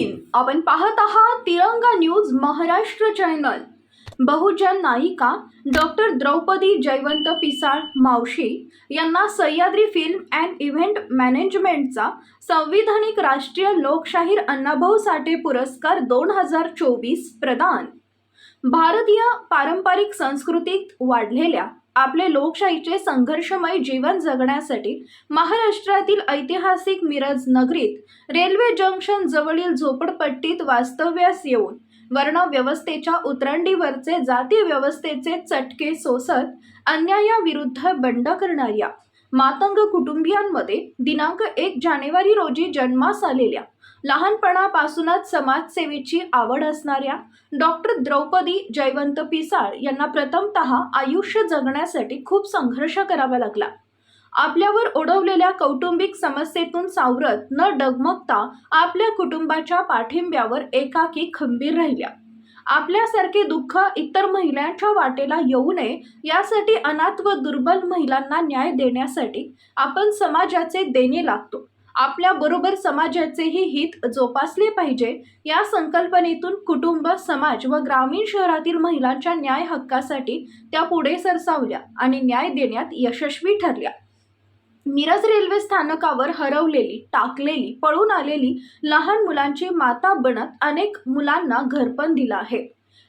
दिन आपण पाहत आहात तिरंगा न्यूज महाराष्ट्र चॅनल. बहुजन नायिका डॉक्टर द्रौपदी जयवंत पिसाळ मावशी यांना सह्याद्री फिल्म अँड इव्हेंट मॅनेजमेंटचा संविधानिक राष्ट्रीय लोकशाहीर अण्णाभाऊ साठे पुरस्कार दोन हजार चोवीस प्रदान. भारतीय पारंपरिक संस्कृतीत वाढलेल्या आपले लोकशाहीचे संघर्षमय जीवन जगण्यासाठी महाराष्ट्रातील ऐतिहासिक मिरज नगरीत रेल्वे जंक्शन जवळील झोपडपट्टीत वास्तव्यास येऊन वर्णव्यवस्थेच्या उतरंडीवरचे जाती व्यवस्थेचे चटके सोसत अन्यायाविरुद्ध बंड करणाऱ्या मातंग कुटुंबियांमध्ये दिनांक एक जानेवारी रोजी जन्मास आलेल्या लहानपणापासूनच समाजसेवेची आवड असणाऱ्या डॉक्टर द्रौपदी जयवंत पिसाळ यांना प्रथमतः आयुष्य जगण्यासाठी खूप संघर्ष करावा लागला. आपल्यावर ओढवलेल्या कौटुंबिक समस्येतून सावरत न डगमगता आपल्या कुटुंबाच्या पाठिंब्यावर एकाकी खंबीर राहिल्या. आपल्यासारखे दुःख इतर महिलांच्या वाटेला येऊ नये यासाठी अनाथ व दुर्बल महिलांना न्याय देण्यासाठी आपण समाजाचे देणे लागतो. आपल्या बरोबर समाजाचेही हित जोपासले पाहिजे. या संकल्पनेतून कुटुंब समाज व ग्रामीण शहरातील महिलांच्या न्याय हक्कासाठी त्या पुढे सरसावल्या आणि न्याय देण्यात यशस्वी ठरल्या. मिरज रेल्वे स्थानकावर हरवलेली टाकलेली पळून आलेली लहान मुलांची माता बनत अनेक मुलांना घरपण दिलं आहे.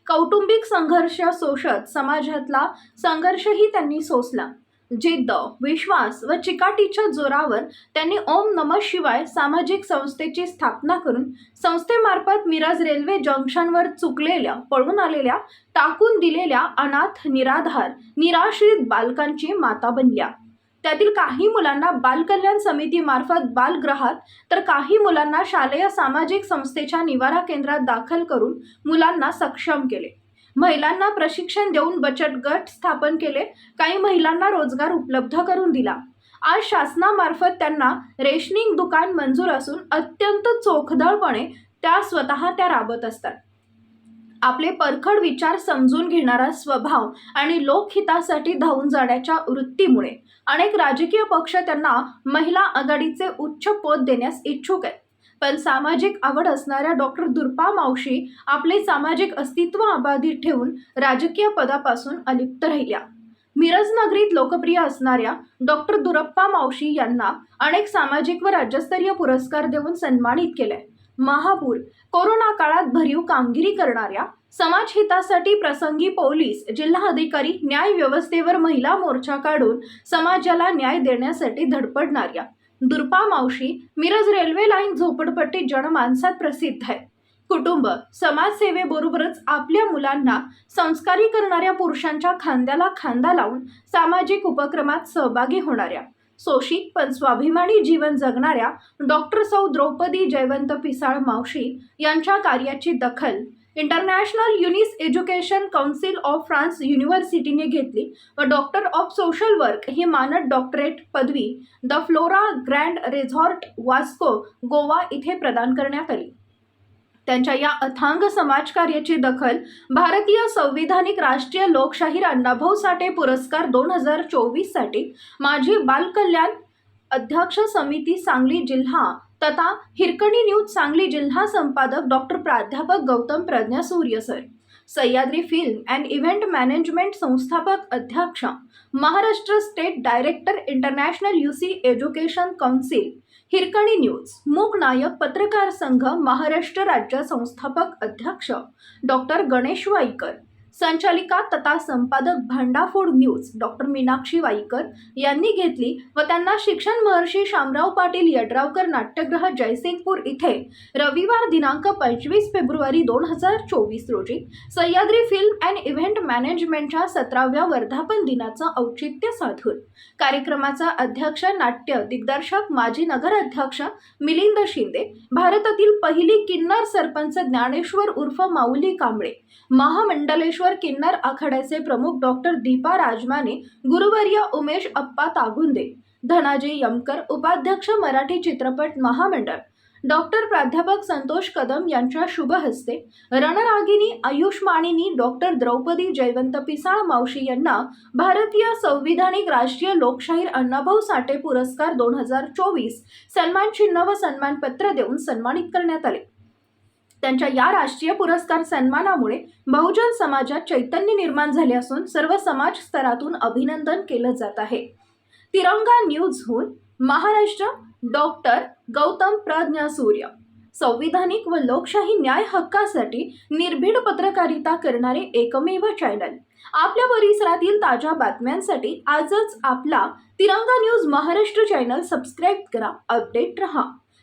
कौटुंबिक संघर्ष सोसत समाजातला संघर्षही त्यांनी सोसला. जिद्द विश्वास व चिकाटीच्या जोरावर त्यांनी ओम नम शिवाय सामाजिक संस्थेची स्थापना करून संस्थेमार्फत मिरज रेल्वे जंक्शनवर चुकलेल्या पळून आलेल्या टाकून दिलेल्या अनाथ निराधार निराश्रित बालकांची माता बनल्या. त्यातील काही मुलांना बालकल्याण समितीमार्फत बालगृहात तर काही मुलांना शालेय सामाजिक संस्थेच्या निवारा केंद्रात दाखल करून मुलांना सक्षम केले. महिलांना प्रशिक्षण देऊन बचत गट स्थापन केले. काही महिलांना रोजगार उपलब्ध करून दिला. आज शासनामार्फत त्यांना रेशनिंग दुकान मंजूर असून अत्यंत चोखदळपणे त्या स्वतः त्या राबत असतात. आपले परखड विचार समजून घेणारा स्वभाव आणि लोकहितासाठी धावून जाण्याच्या वृत्तीमुळे अनेक राजकीय पक्ष त्यांना महिला आघाडीचे उच्च पद देण्यास इच्छुक आहेत. पण सामाजिक आवड असणाऱ्या डॉक्टर दुर्पा मावशी आपले सामाजिक अस्तित्व अबाधित ठेवून राजकीय पदापासून अलिप्त राहिल्या. मिरज नगरीत लोकप्रिय असणाऱ्या डॉक्टर दुरप्पा मावशी यांना अनेक सामाजिक व राज्यस्तरीय पुरस्कार देऊन सन्मानित केले. महापूर कोरोना काळात भरीव कामगिरी करणाऱ्या समाजहितासाठी प्रसंगी पोलीस जिल्हा अधिकारी न्याय व्यवस्थेवर महिला मोर्चा काढून समाजाला न्याय देण्यासाठी धडपडणाऱ्या दुर्पा मावशी मिरज रेल्वे लाईन झोपडपट्टी जनमानसात प्रसिद्ध आहे. कुटुंब समाजसेवेबरोबरच आपल्या मुलांना संस्कारी करणाऱ्या पुरुषांच्या खांद्याला खांदा लावून सामाजिक उपक्रमात सहभागी होणाऱ्या सोशिक पण स्वाभिमानी जीवन जगणाऱ्या डॉक्टर सौ द्रौपदी जयवंत पिसाळ मावशी यांच्या कार्याची दखल international Younis education council of France युनिव्हर्सिटीने घेतली. व डॉक्टर ऑफ सोशल वर्क ही मानद डॉक्टरेट पदवी the Flora grand resort Vasco Goa इथे प्रदान करण्यात आली. त्यांच्या या अथांग समाजकार्याची दखल भारतीय संविधानिक राष्ट्रीय लोकशाहीर अण्णाभाऊ साठे पुरस्कार दोन हजार चोवीससाठी माजी बालकल्याण अध्यक्ष समिती सांगली जिल्हा तथा हिरकणी न्यूज सांगली जिल्हा संपादक डॉक्टर प्राध्यापक Gautam Pragya Surya sir. Sahyadri film and event management संस्थापक अध्यक्ष महाराष्ट्र स्टेट डायरेक्टर इंटरनॅशनल युसी एज्युकेशन काउन्सिल हिरकणी न्यूज मूक नायक पत्रकार संघ महाराष्ट्र राज्य संस्थापक अध्यक्ष डॉक्टर गणेश वाईकर. संचालिका तथा संपादक भांडाफोड न्यूज डॉक्टर मीनाक्षी वाईकर यांनी घेतली व त्यांना शिक्षण महर्षी शामराव पाटील यड्रावकर नाट्यगृह जयसिंगपूर इथे रविवार दिनांक पंचवीस फेब्रुवारी दोन हजार चोवीस रोजी सह्याद्री फिल्म अँड इव्हेंट मॅनेजमेंटच्या सतराव्या वर्धापन दिनाचं औचित्य साधून कार्यक्रमाचा अध्यक्ष नाट्य दिग्दर्शक माजी नगराध्यक्ष मिलिंद शिंदे भारतातील पहिली किन्नर सरपंच ज्ञानेश्वर उर्फ माऊली कांबळे महामंडलेश्वर किन्नर आखाड्याचे प्रमुख डॉक्टर दीपा राजमाने गुरुवर्य उमेश अप्पा तागुंदे धनाजी यमकर उपाध्यक्ष मराठी चित्रपट महामंडळ डॉक्टर प्राध्यापक संतोष कदम यांच्या शुभ हस्ते रणरागिनी आयुष्माणिनी डॉक्टर द्रौपदी जयवंत पिसाळ मावशी यांना भारतीय संविधानिक राष्ट्रीय लोकशाहीर अण्णाभाऊ साठे पुरस्कार दोन हजार चोवीस सन्मान चिन्ह व सन्मानपत्र देऊन सन्मानित करण्यात आले. त्यांच्या या राष्ट्रीय पुरस्कार सन्मानामुळे बहुजन समाजात चैतन्य निर्माण झाले असून सर्व समाज स्तरातून अभिनंदन केलं जात आहे. तिरंगा न्यूजहून महाराष्ट्र डॉक्टर गौतम प्रज्ञा सूर्य. संविधानिक व लोकशाही न्याय हक्कासाठी निर्भीड पत्रकारिता करणारे एकमेव चॅनल आपल्या परिसरातील ताज्या बातम्यांसाठी आजच आपला Tiranga news Maharashtra channel subscribe करा अपडेट रहा.